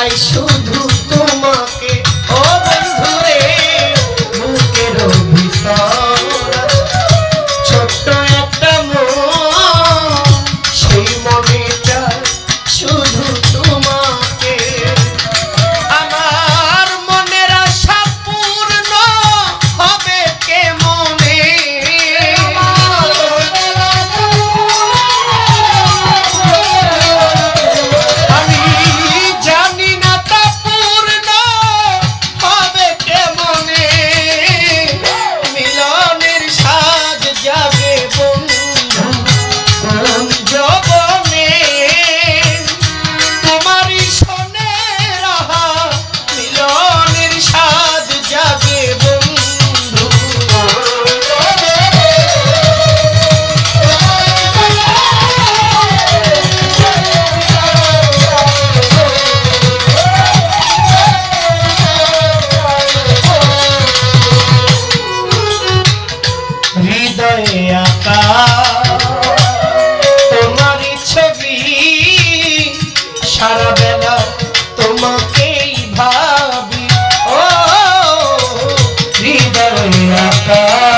I should. সারা বেলা তোমাকে ভাবি। ও হৃদয় আকাশ